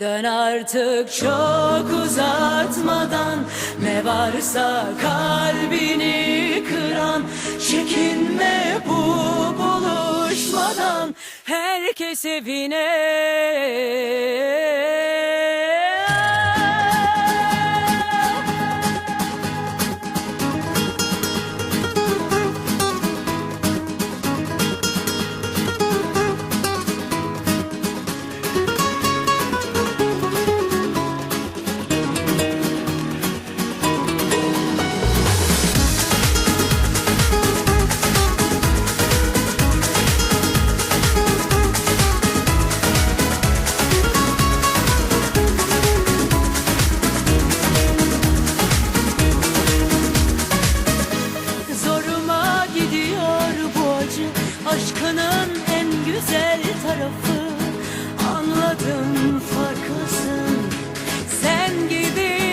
Dön artık çok uzatmadan Ne varsa kalbini kıran Çekinme bu buluşmadan Herkes evine Aşkının en güzel tarafı. Anladım farklısın. Sen gibi